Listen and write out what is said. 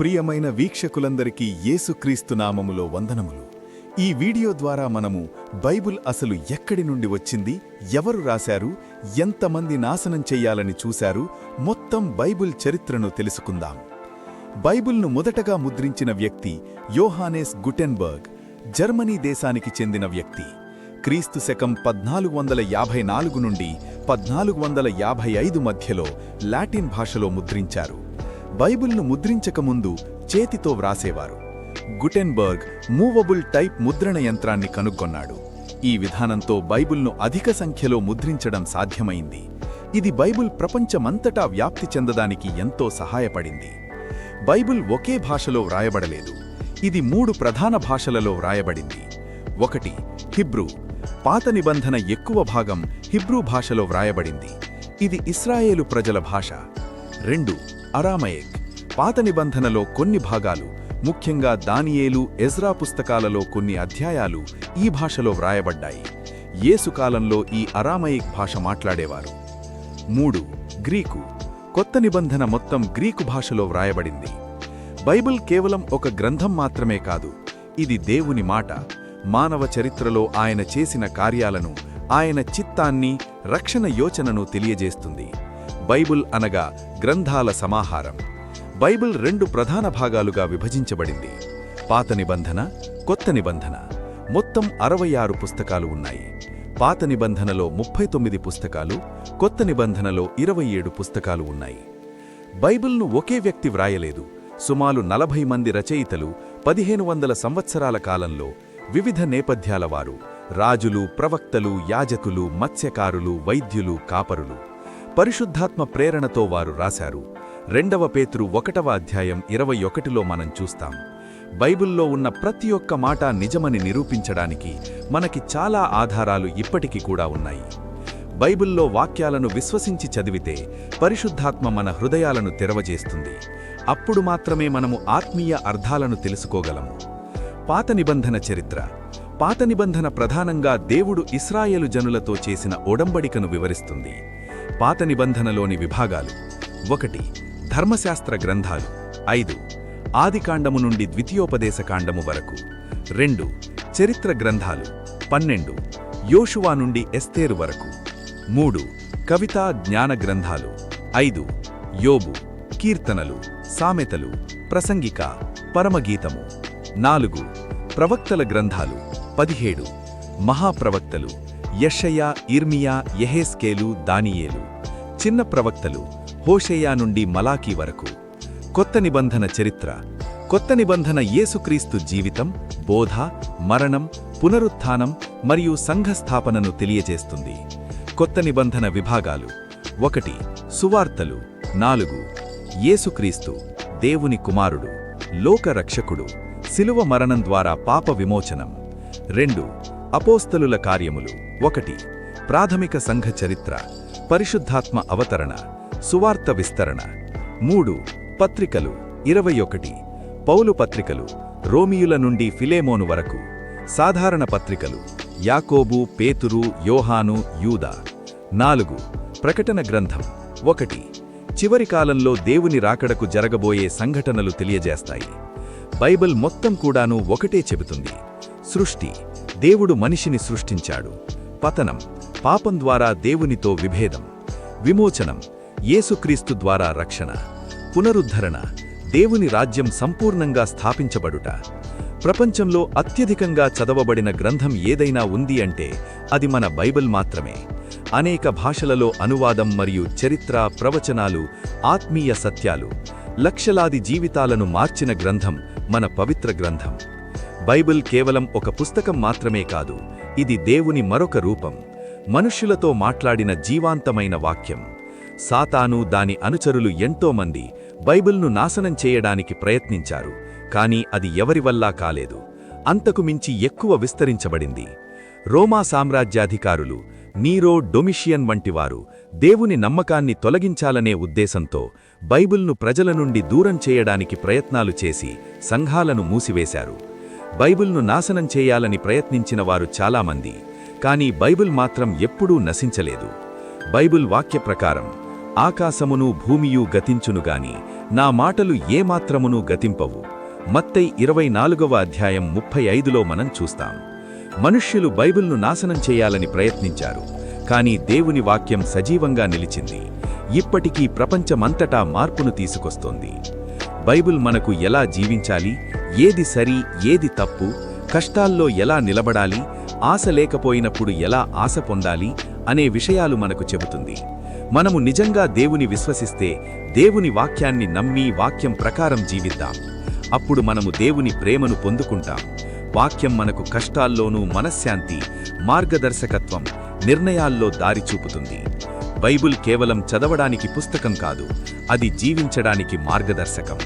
ప్రియమైన వీక్షకులందరికీ యేసుక్రీస్తు నామములో వందనములు. ఈ వీడియో ద్వారా మనము బైబుల్ అసలు ఎక్కడి నుండి వచ్చింది ఎవరు రాశారు ఎంతమంది నాశనం చెయ్యాలని చూశారు మొత్తం బైబుల్ చరిత్రను తెలుసుకుందాం. బైబుల్ను మొదటగా ముద్రించిన వ్యక్తి యోహానేస్ గుటెన్బర్గ్ జర్మనీ దేశానికి చెందిన వ్యక్తి. క్రీస్తు శకం పద్నాలుగు వందల యాభై నాలుగు నుండి పద్నాలుగు వందల యాభై ఐదు మధ్యలో లాటిన్ భాషలో ముద్రించారు. బైబిల్ను ముద్రించకముందు చేతితో వ్రాసేవారు. గుటెన్బర్గ్ మూవబుల్ టైప్ ముద్రణ యంత్రాన్ని కనుగొన్నాడు ఈ విధానంతో బైబిల్ను అధిక సంఖ్యలో ముద్రించడం సాధ్యమైంది. ఇది బైబిల్ ప్రపంచమంతటా వ్యాప్తి చెందడానికి ఎంతో సహాయపడింది. బైబిల్ ఒకే భాషలో వ్రాయబడలేదు. ఇది మూడు ప్రధాన భాషలలో వ్రాయబడింది. ఒకటి హిబ్రూ. పాత నిబంధన ఎక్కువ భాగం హిబ్రూ భాషలో వ్రాయబడింది. ఇది ఇస్రాయేలు ప్రజల భాష. రెండు అరామయేక్. పాత నిబంధనలో కొన్ని భాగాలు ముఖ్యంగా దానియేలు ఎజ్రా పుస్తకాలలో కొన్ని అధ్యాయాలు ఈ భాషలో వ్రాయబడ్డాయి. యేసుకాలంలో ఈ అరామయిక్ భాష మాట్లాడేవారు. మూడు గ్రీకు. కొత్త నిబంధన మొత్తం గ్రీకు భాషలో వ్రాయబడింది. బైబిల్ కేవలం ఒక గ్రంథం మాత్రమే కాదు ఇది దేవుని మాట. మానవ చరిత్రలో ఆయన చేసిన కార్యాలను ఆయన చిత్తాన్ని రక్షణ యోచనను తెలియజేస్తుంది. బైబుల్ అనగా గ్రంథాల సమాహారం. బైబిల్ రెండు ప్రధాన భాగాలుగా విభజించబడింది. పాత నిబంధన కొత్త నిబంధన. మొత్తం అరవై ఆరు పుస్తకాలు ఉన్నాయి. పాత నిబంధనలో ముప్పై తొమ్మిది పుస్తకాలు కొత్త నిబంధనలో ఇరవై ఏడు పుస్తకాలు ఉన్నాయి. బైబిల్ను ఒకే వ్యక్తి వ్రాయలేదు. సుమారు నలభై మంది రచయితలు పదిహేను వందల సంవత్సరాల కాలంలో వివిధ నేపథ్యాల వారు. రాజులు ప్రవక్తలు యాజకులు మత్స్యకారులు వైద్యులు కాపరులు. పరిశుద్ధాత్మ ప్రేరణతో వారు రాశారు. రెండవ పేతురు ఒకటవ అధ్యాయం ఇరవై ఒకటిలో మనం చూస్తాం. బైబిల్లో ఉన్న ప్రతి ఒక్క మాట నిజమని నిరూపించడానికి మనకి చాలా ఆధారాలు ఇప్పటికీ కూడా ఉన్నాయి. బైబిల్లో వాక్యాలను విశ్వసించి చదివితే పరిశుద్ధాత్మ మన హృదయాలను తెరవజేస్తుంది. అప్పుడు మాత్రమే మనము ఆత్మీయ అర్థాలను తెలుసుకోగలము. పాత నిబంధన చరిత్ర. పాత నిబంధన ప్రధానంగా దేవుడు ఇస్రాయేలు జనులతో చేసిన ఒడంబడికను వివరిస్తుంది. పాత నిబంధనలోని విభాగాలు. ఒకటి ధర్మశాస్త్ర గ్రంథాలు. ఐదు ఆదికాండము నుండి ద్వితీయోపదేశకాండము వరకు. రెండు చరిత్ర గ్రంథాలు. పన్నెండు యోషువా నుండి ఎస్తేరు వరకు. మూడు కవితా జ్ఞాన గ్రంథాలు. ఐదు యోబు కీర్తనలు సామెతలు ప్రసంగిక పరమగీతము. నాలుగు ప్రవక్తల గ్రంథాలు. పదిహేడు మహాప్రవక్తలు యషయ ఇర్మియా యహేస్కేలు దానియేలు. చిన్న ప్రవక్తలు హోషేయా నుండి మలాకీ వరకు. కొత్త నిబంధన చరిత్ర కొత్త నిబంధన యేసుక్రీస్తు జీవితం బోధ మరణం పునరుత్థానం మరియు సంఘస్థాపనను తెలియజేస్తుంది. కొత్త నిబంధన విభాగాలు ఒకటి సువార్తలు నాలుగు యేసుక్రీస్తు దేవుని కుమారుడు లోకరక్షకుడు శిలువ మరణం ద్వారా పాప విమోచనం. రెండు అపోస్తలుల కార్యములు ఒకటి ప్రాథమిక సంఘ చరిత్ర పరిశుద్ధాత్మ అవతరణ సువార్త విస్తరణ. మూడు పత్రికలు. ఇరవై ఒకటి పౌలు పత్రికలు రోమియుల నుండి ఫిలేమోను వరకు. సాధారణ పత్రికలు యాకోబు పేతురు యోహాను యూదా. నాలుగు ప్రకటన గ్రంథం. ఒకటి చివరి కాలంలో దేవుని రాకడకు జరగబోయే సంఘటనలు తెలియజేస్తాయి. బైబిల్ మొత్తం కూడాను ఒకటే చెబుతుంది. సృష్టి దేవుడు మనిషిని సృష్టించాడు. పతనం పాపం ద్వారా దేవునితో విభేదం విమోచనం యేసుక్రీస్తు ద్వారా రక్షణ పునరుద్ధరణ దేవుని రాజ్యం సంపూర్ణంగా స్థాపించబడుట. ప్రపంచంలో అత్యధికంగా చదవబడిన గ్రంథం ఏదైనా ఉంది అంటే అది మన బైబిల్ మాత్రమే. అనేక భాషలలో అనువాదం మరియు చరిత్ర ప్రవచనాలు ఆత్మీయ సత్యాలు లక్షలాది జీవితాలను మార్చిన గ్రంథం మన పవిత్ర గ్రంథం. బైబిల్ కేవలం ఒక పుస్తకం మాత్రమే కాదు ఇది దేవుని మరొక రూపం. మనుష్యులతో మాట్లాడిన జీవాంతమైన వాక్యం. సాతాను దాని అనుచరులు ఎంతోమంది బైబిల్ను నాశనం చేయడానికి ప్రయత్నించారు కాని అది ఎవరివల్లా కాలేదు. అంతకు మించి ఎక్కువ విస్తరించబడింది. రోమా సామ్రాజ్యాధికారులు నీరో డొమిషియన్ వంటివారు దేవుని నమ్మకాన్ని తొలగించాలనే ఉద్దేశంతో బైబిల్ను ప్రజల నుండి దూరం చేయడానికి ప్రయత్నాలు చేసి సంఘాలను మూసివేశారు. బైబిల్ను నాశనం చేయాలని ప్రయత్నించిన వారు చాలామంది కానీ బైబిల్ మాత్రం ఎప్పుడూ నశించలేదు. బైబిల్ వాక్య ప్రకారం ఆకాశమును భూమియు గతించునుగాని నా మాటలు ఏమాత్రమును గతింపవు. మత్తై ఇరవై నాలుగవ అధ్యాయం ముప్పై ఐదులో మనం చూస్తాం. మనుష్యులు బైబిల్ను నాశనం చేయాలని ప్రయత్నించారు కానీ దేవుని వాక్యం సజీవంగా నిలిచింది. ఇప్పటికీ ప్రపంచమంతటా మార్పును తీసుకొస్తోంది. బైబిల్ మనకు ఎలా జీవించాలి? ఏది సరి ఏది తప్పు కష్టాల్లో ఎలా నిలబడాలి ఆశ లేకపోయినప్పుడు ఎలా ఆశ పొందాలి అనే విషయాలు మనకు చెబుతుంది. మనము నిజంగా దేవుని విశ్వసిస్తే దేవుని వాక్యాన్ని నమ్మి వాక్యం ప్రకారం జీవిద్దాం. అప్పుడు మనము దేవుని ప్రేమను పొందుకుంటాం. వాక్యం మనకు కష్టాల్లోనూ మనశ్శాంతి మార్గదర్శకత్వం నిర్ణయాల్లో దారి చూపుతుంది. బైబుల్ కేవలం చదవడానికి పుస్తకం కాదు అది జీవించడానికి మార్గదర్శకం.